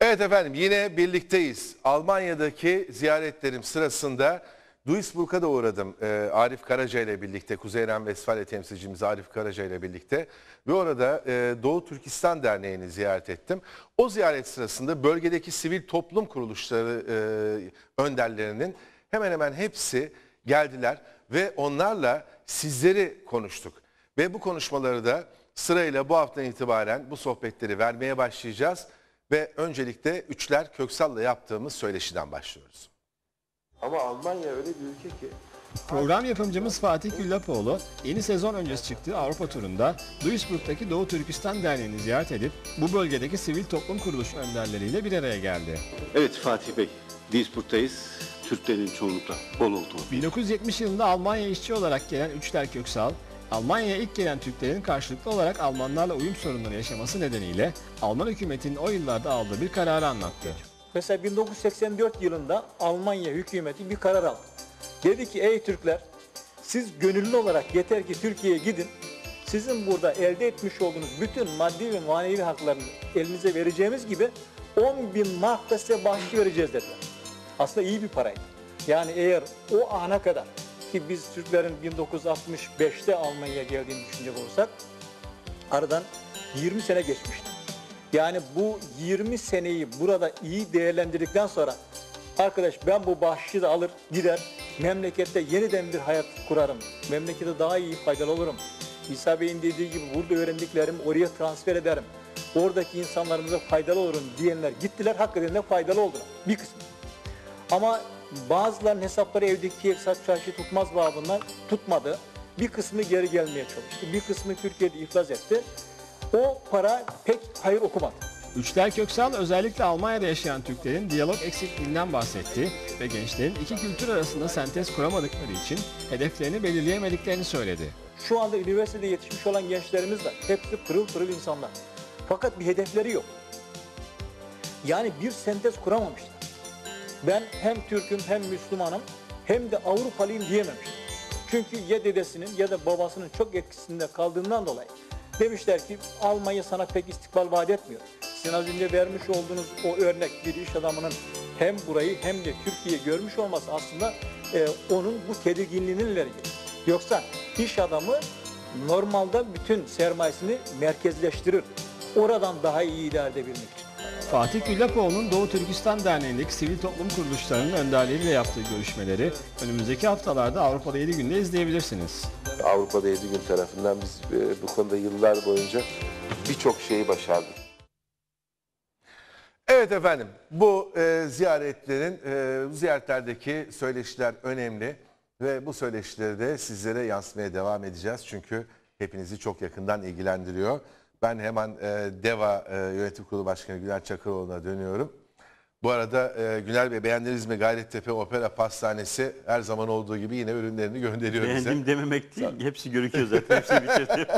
Evet efendim yine birlikteyiz. Almanya'daki ziyaretlerim sırasında Duisburg'a da uğradım. Ee, Arif Karaca ile birlikte, Kuzey Ren Vesfalya temsilcimiz Arif Karaca ile birlikte. Ve orada e, Doğu Türkistan Derneği'ni ziyaret ettim. O ziyaret sırasında bölgedeki sivil toplum kuruluşları e, önderlerinin hemen hemen hepsi geldiler. Ve onlarla sizleri konuştuk. Ve bu konuşmaları da sırayla bu haftadan itibaren bu sohbetleri vermeye başlayacağız. Ve öncelikle Üçler Köksal'la yaptığımız söyleşiden başlıyoruz. Ama Almanya öyle bir ülke ki Program yapımcımız Fatih Güllapoğlu yeni sezon öncesi çıktığı Avrupa turunda Duisburg'daki Doğu Türkistan Derneği'ni ziyaret edip bu bölgedeki sivil toplum kuruluş önderleriyle bir araya geldi. Evet Fatih Bey, Duisburg'tayız. Türklerin çoğunlukla bol olduğu. 1970 yılında Almanya işçi olarak gelen Üçler Köksal, Almanya'ya ilk gelen Türklerin karşılıklı olarak Almanlarla uyum sorunları yaşaması nedeniyle Alman hükümetinin o yıllarda aldığı bir kararı anlattı. Mesela 1984 yılında Almanya hükümeti bir karar aldı. Dedi ki ey Türkler siz gönüllü olarak yeter ki Türkiye'ye gidin. Sizin burada elde etmiş olduğunuz bütün maddi ve manevi haklarını elinize vereceğimiz gibi 10 bin mark da size bahşiş vereceğiz dediler. Aslında iyi bir paraydı. Yani eğer o ana kadar ki biz Türklerin 1965'te Almanya'ya geldiğini düşünecek olursak aradan 20 sene geçmişti. Yani bu 20 seneyi burada iyi değerlendirdikten sonra arkadaş ben bu bahşişi de alır gider memlekette yeniden bir hayat kurarım. Memlekete daha iyi faydalı olurum. İsa Bey'in dediği gibi burada öğrendiklerimi oraya transfer ederim. Oradaki insanlarımıza faydalı olurum diyenler gittiler hakikaten de faydalı oldular. Bir kısmı. Ama bazılarının hesapları evdeki hesap çarşı tutmaz babından tutmadı. Bir kısmı geri gelmeye çalıştı. Bir kısmı Türkiye'de iflas etti. O para pek hayır okumadı. Üçler Köksal özellikle Almanya'da yaşayan Türklerin diyalog eksikliğinden bahsetti ve gençlerin iki kültür arasında sentez kuramadıkları için hedeflerini belirleyemediklerini söyledi. Şu anda üniversitede yetişmiş olan gençlerimiz var. Hepsi pırıl pırıl insanlar. Fakat bir hedefleri yok. Yani bir sentez kuramamışlar. Ben hem Türk'üm hem Müslümanım hem de Avrupalıyım diyememişler. Çünkü ya dedesinin ya da babasının çok etkisinde kaldığından dolayı demişler ki Almanya sana pek istikbal vaat etmiyor. Sizin az önce vermiş olduğunuz o örnek bir iş adamının hem burayı hem de Türkiye'yi görmüş olması aslında e, onun bu tedirginliğinin ileri. Yoksa iş adamı normalde bütün sermayesini merkezleştirir. Oradan daha iyi ileride bilmek için. Fatih Güllapoğlu'nun Doğu Türkistan Derneği'ndeki sivil toplum kuruluşlarının önderleriyle yaptığı görüşmeleri önümüzdeki haftalarda Avrupa'da 7 günde izleyebilirsiniz. Avrupa'da 7 gün tarafından biz e, bu konuda yıllar boyunca birçok şeyi başardık. Evet efendim bu e, ziyaretlerin, e, bu ziyaretlerdeki söyleşiler önemli. Ve bu söyleşileri de sizlere yansıtmaya devam edeceğiz. Çünkü hepinizi çok yakından ilgilendiriyor. Ben hemen e, DEVA e, Yönetim Kurulu Başkanı Güler Çakıroğlu'na dönüyorum. Bu arada e, Güler Bey beğendiniz mi Gayrettepe Opera Pastanesi her zaman olduğu gibi yine ürünlerini gönderiyor bize. Beğendim dememek değil, hepsi görüküyor zaten. Hepsini bitirdim.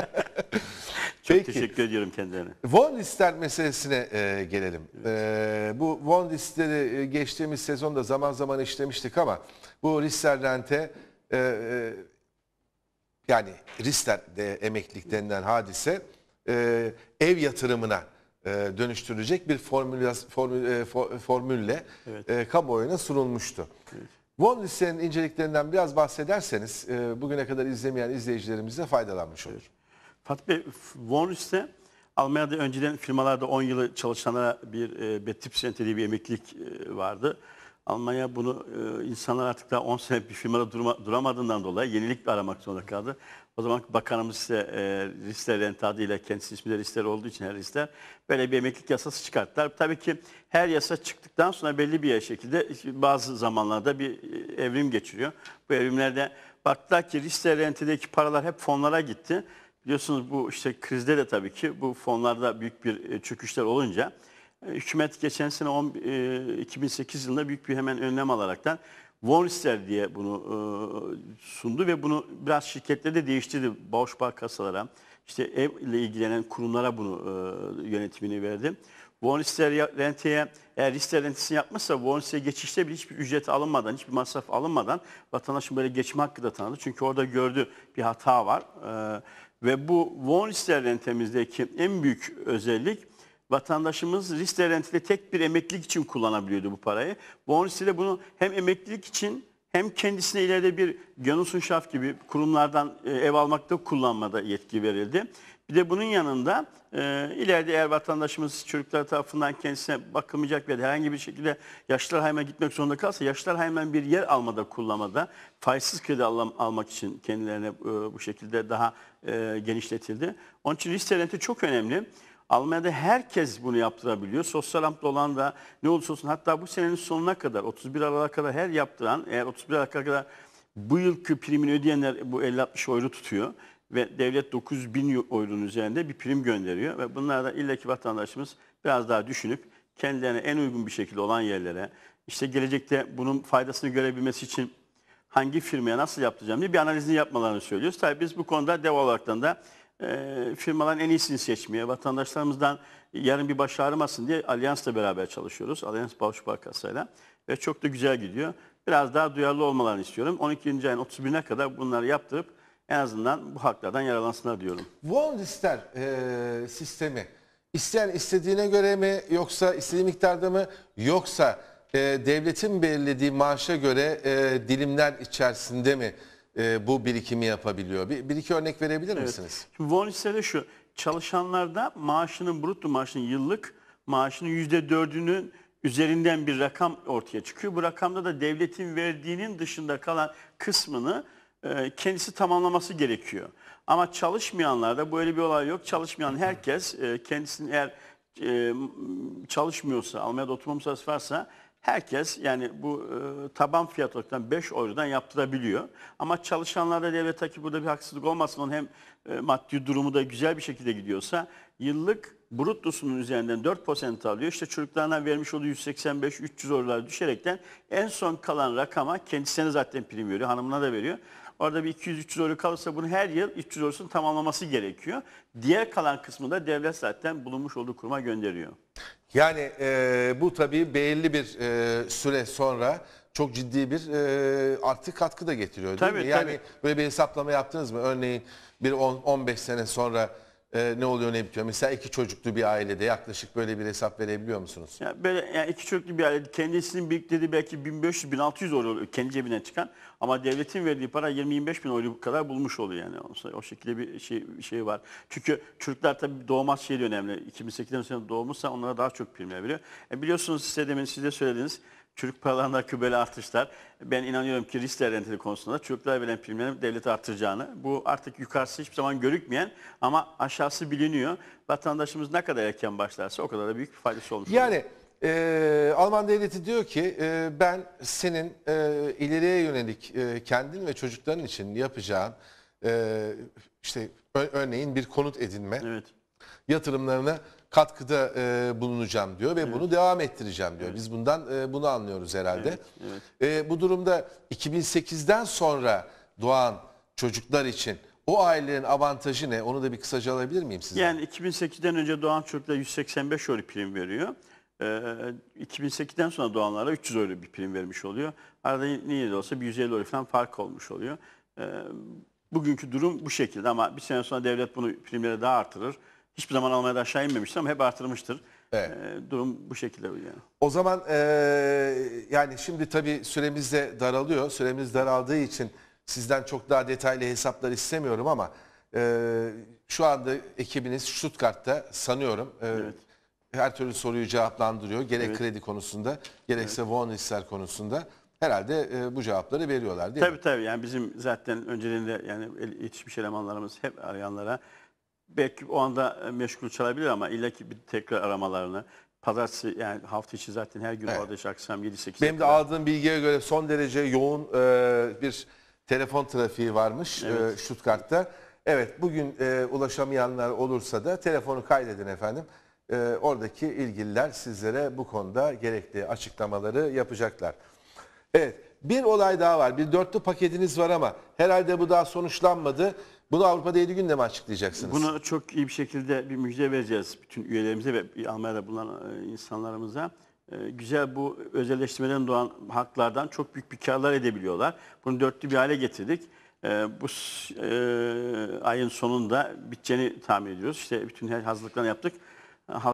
Çok Peki. teşekkür ediyorum kendilerine. Von Lister meselesine e, gelelim. E, bu Von Lister'i e, geçtiğimiz sezonda zaman zaman işlemiştik ama bu Lister Rent'e e, e, yani Lister de emeklilik denilen hadise e, ev yatırımına e, dönüştürülecek bir formüla, formül, e, fo- formülle e, kamuoyuna sunulmuştu. Von Lister'in inceliklerinden biraz bahsederseniz e, bugüne kadar izlemeyen izleyicilerimiz de faydalanmış olur. Fatih Bey, Von Rüste, Almanya'da önceden firmalarda 10 yılı çalışanlara bir e, Betriebsrente diye bir emeklilik e, vardı. Almanya bunu e, insanlar artık daha 10 sene bir firmada durma, duramadığından dolayı yenilik aramak zorunda kaldı. O zaman bakanımız ise e, Rister Rente adıyla kendisi ismi de Rister olduğu için her Rister böyle bir emeklilik yasası çıkarttılar. Tabii ki her yasa çıktıktan sonra belli bir şekilde bazı zamanlarda bir e, evrim geçiriyor. Bu evrimlerde baktılar ki Rister Rente'deki paralar hep fonlara gitti. Biliyorsunuz bu işte krizde de tabii ki bu fonlarda büyük bir e, çöküşler olunca hükümet geçen sene 10, e, 2008 yılında büyük bir hemen önlem alaraktan Von Riester diye bunu e, sundu ve bunu biraz şirketleri de değiştirdi. Bausspar kasalara, işte evle ilgilenen kurumlara bunu e, yönetimini verdi. Ya- renteye eğer Riester rentesini yapmışsa Von Riester geçişte bir hiçbir ücret alınmadan, hiçbir masraf alınmadan vatandaşın böyle geçme hakkı da tanıdı. Çünkü orada gördü bir hata var. E, ve bu Von Riester rentemizdeki en büyük özellik vatandaşımız risk rentili tek bir emeklilik için kullanabiliyordu bu parayı. Bonus ile bunu hem emeklilik için hem kendisine ileride bir Genossenschaft gibi kurumlardan e, ev almakta kullanmada yetki verildi. Bir de bunun yanında e, ileride eğer vatandaşımız çocuklar tarafından kendisine bakılmayacak veya herhangi bir şekilde yaşlılar hayma gitmek zorunda kalsa yaşlılar haymen bir yer almada kullanmada faizsiz kredi al- almak için kendilerine e, bu şekilde daha e, genişletildi. Onun için renti çok önemli. Almanya'da herkes bunu yaptırabiliyor. Sosyal hamle olan da ne olursa olsun hatta bu senenin sonuna kadar 31 Aralık'a kadar her yaptıran eğer 31 Aralık'a kadar bu yılki primini ödeyenler bu 50-60 euro tutuyor ve devlet 9 bin euronun üzerinde bir prim gönderiyor ve bunlar da illaki vatandaşımız biraz daha düşünüp kendilerine en uygun bir şekilde olan yerlere işte gelecekte bunun faydasını görebilmesi için hangi firmaya nasıl yaptıracağım diye bir analizini yapmalarını söylüyoruz. Tabii biz bu konuda dev olaraktan da e, firmaların en iyisini seçmeye, vatandaşlarımızdan yarın bir baş ağrımasın diye Allianz'la beraber çalışıyoruz. Allianz Bağış Bankası'yla ve çok da güzel gidiyor. Biraz daha duyarlı olmalarını istiyorum. 12. ayın 31'ine kadar bunları yaptırıp en azından bu haklardan yararlansınlar diyorum. Von e, sistemi isteyen istediğine göre mi yoksa istediği miktarda mı yoksa e, devletin belirlediği maaşa göre e, dilimler içerisinde mi e, bu birikimi yapabiliyor? Bir, bir iki örnek verebilir misiniz? Şimdi von de şu, çalışanlarda maaşının, brutto maaşının yıllık maaşının yüzde dördünün üzerinden bir rakam ortaya çıkıyor. Bu rakamda da devletin verdiğinin dışında kalan kısmını e, kendisi tamamlaması gerekiyor. Ama çalışmayanlarda böyle bir olay yok. Çalışmayan herkes e, kendisinin eğer e, çalışmıyorsa, Almanya'da oturma müsaadesi varsa herkes yani bu e, taban fiyat olarak 5 eurodan yaptırabiliyor. Ama çalışanlarda devlet burada bir haksızlık olmasın onun hem e, maddi durumu da güzel bir şekilde gidiyorsa yıllık bruttosunun üzerinden 4% alıyor. İşte çocuklarına vermiş olduğu 185-300 eurolar düşerekten en son kalan rakama kendisine zaten prim veriyor, hanımına da veriyor. Orada bir 200-300 euro kalırsa bunu her yıl 300 eurosunu tamamlaması gerekiyor. Diğer kalan kısmı da devlet zaten bulunmuş olduğu kuruma gönderiyor. Yani e, bu tabii belirli bir e, süre sonra çok ciddi bir e, artık katkı da getiriyor değil Tabii, mi? Yani tabii. böyle bir hesaplama yaptınız mı? Örneğin bir 10-15 sene sonra e, ne oluyor ne bitiyor? Mesela iki çocuklu bir ailede yaklaşık böyle bir hesap verebiliyor musunuz? Ya böyle yani iki çocuklu bir aile kendisinin biriktirdiği belki 1500-1600 euro kendi cebinden çıkan ama devletin verdiği para 20-25 bin euro kadar bulmuş oluyor yani. O, o şekilde bir şey, bir şey var. Çünkü çocuklar tabii doğmaz şey önemli. 2008'den sonra doğmuşsa onlara daha çok primler veriyor. E biliyorsunuz size demin siz de söylediniz. Çocuk paralarındaki böyle artışlar. Ben inanıyorum ki risk renteli konusunda çocuklara verilen primlerin devlet artıracağını. Bu artık yukarısı hiçbir zaman görükmeyen ama aşağısı biliniyor. Vatandaşımız ne kadar erken başlarsa o kadar da büyük bir faydası olmuş. Yani e, Alman devleti diyor ki e, ben senin e, ileriye yönelik e, kendin ve çocukların için yapacağın e, işte örneğin bir konut edinme Evet. Yatırımlarına katkıda e, bulunacağım diyor ve bunu devam ettireceğim diyor. Biz bundan e, bunu anlıyoruz herhalde. E, bu durumda 2008'den sonra doğan çocuklar için o ailelerin avantajı ne? Onu da bir kısaca alabilir miyim sizden? Yani 2008'den önce doğan çocuklara 185 euro prim veriyor. Ee, 2008'den sonra doğanlara 300 euro bir prim vermiş oluyor. Arada niye de olsa bir 150 euro falan fark olmuş oluyor. Ee, bugünkü durum bu şekilde ama bir sene sonra devlet bunu primleri daha artırır. Hiçbir zaman Almanya'da aşağı inmemiştir ama hep artırmıştır. Evet. Ee, durum bu şekilde yani. O zaman e, yani şimdi tabii süremiz de daralıyor. Süremiz daraldığı için sizden çok daha detaylı hesaplar istemiyorum ama e, şu anda ekibiniz Stuttgart'ta sanıyorum e, her türlü soruyu cevaplandırıyor. Gerek Evet. kredi konusunda gerekse von Lister konusunda herhalde e, bu cevapları veriyorlar değil mi? Tabii tabii yani bizim zaten öncelerinde yani yetişmiş elemanlarımız hep arayanlara belki o anda e, meşgul çalabilir ama illaki bir tekrar aramalarını pazartesi yani hafta içi zaten her gün Evet. orada akşam 7-8 Benim de aldığım bilgiye göre son derece yoğun e, bir telefon trafiği varmış e, Stuttgart'ta. Evet bugün e, ulaşamayanlar olursa da telefonu kaydedin efendim. E, oradaki ilgililer sizlere bu konuda gerekli açıklamaları yapacaklar. Evet bir olay daha var. Bir dörtlü paketiniz var ama herhalde bu daha sonuçlanmadı. Bunu Avrupa'da 7 günde mi açıklayacaksınız? Bunu çok iyi bir şekilde bir müjde vereceğiz bütün üyelerimize ve Almanya'da bulunan e, insanlarımıza. E, Güzel bu özelleştirmeden doğan haklardan çok büyük bir karlar edebiliyorlar. Bunu dörtlü bir hale getirdik. E, Bu ayın sonunda biteceğini tahmin ediyoruz. İşte bütün hazırlıklarını yaptık.